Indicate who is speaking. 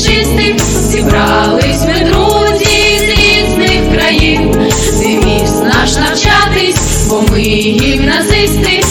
Speaker 1: вітчизни, зібрались ми друзі з різних країн, Ти міг наш навчатись, бо ми гімназисти.